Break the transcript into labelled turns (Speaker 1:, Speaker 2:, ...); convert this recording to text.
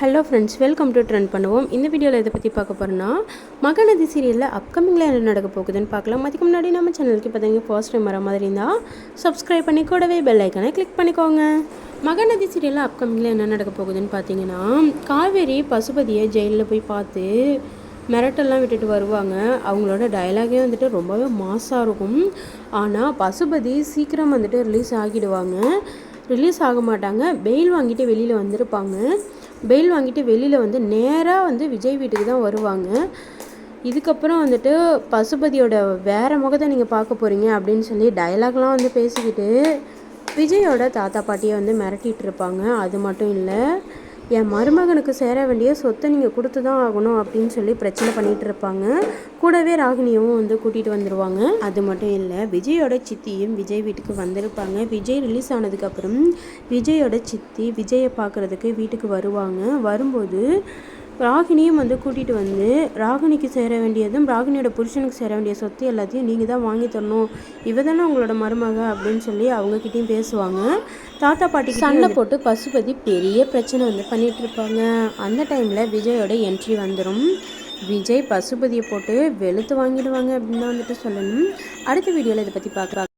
Speaker 1: Hello friends welcome to trend பண்ணுவோம் இந்த வீடியோவில் இதை பற்றி பார்க்க போகிறோன்னா மகநதி சீரியலில் அப்கமிங்கில் என்ன நடக்க போகுதுன்னு பார்க்கலாம். அதுக்கு முன்னாடி நம்ம சேனலுக்கு பார்த்தீங்கன்னா ஃபர்ஸ்ட் டைம் வர மாதிரி இருந்தால் சப்ஸ்கிரைப் பண்ணி கூடவே பெல் ஐக்கனை கிளிக் பண்ணிக்கோங்க. மகநதி சீரியலில் அப்கமிங்கில் என்ன நடக்க போகுதுன்னு பார்த்தீங்கன்னா காவேரி பசுபதியை ஜெயிலில் போய் பார்த்து மிரட்டெல்லாம் விட்டுட்டு வருவாங்க. அவங்களோட டயலாகே வந்துட்டு ரொம்பவே மாசாக இருக்கும். ஆனால் பசுபதி சீக்கிரம் வந்துட்டு ரிலீஸ் ஆகிடுவாங்க. ரிலீஸ் ஆக மாட்டாங்க. பெயில் வாங்கிட்டு வெளியில் வந்திருப்பாங்க. பெயில் வாங்கிட்டு வெளியில் வந்து நேராக வந்து விஜய் வீட்டுக்கு தான் வருவாங்க. இதுக்கப்புறம் வந்துட்டு பசுபதியோட வேறு முகத்தை நீங்கள் பார்க்க போகிறீங்க அப்படின்னு சொல்லி டயலாக்லாம் வந்து பேசிக்கிட்டு விஜயோட தாத்தா பாட்டியை வந்து மிரட்டிட்டு இருப்பாங்க. அது மட்டும் இல்லை என் மருமகனுக்கு சேர வேண்டிய சொத்தை நீங்கள் கொடுத்து தான் ஆகணும் அப்படின்னு சொல்லி பிரச்சனை பண்ணிகிட்டு இருப்பாங்க. கூடவே ராகினியும் வந்து கூட்டிகிட்டு வந்துடுவாங்க அது மட்டும் இல்லை விஜயோட சித்தியும் விஜய் வீட்டுக்கு வந்திருப்பாங்க. விஜய் ரிலீஸ் ஆனதுக்கப்புறம் விஜயோட சித்தி விஜயை பார்க்குறதுக்கு வீட்டுக்கு வருவாங்க. வரும்போது ராகினியும் வந்து கூட்டிகிட்டு வந்து ராகினிக்கு சேர வேண்டியதும் ராகினியோட புருஷனுக்கு சேர வேண்டிய சொத்து எல்லாத்தையும் நீங்கள் தான் வாங்கி தரணும். இவ தானே உங்களோட மருமக அப்படின்னு சொல்லி அவங்கக்கிட்டேயும் பேசுவாங்க. தாத்தா பாட்டி சண்டை போட்டு பசுபதி பெரிய பிரச்சனை வந்து பண்ணிகிட்டு இருப்பாங்க. அந்த டைமில் விஜயோட என்ட்ரி வந்துடும் விஜய் பசுபதியை போட்டு வெளுத்து வாங்கிடுவாங்க அப்படின்னு தான் வந்துட்டு சொல்லணும். அடுத்த வீடியோவில் இதை பற்றி பார்க்குறாங்க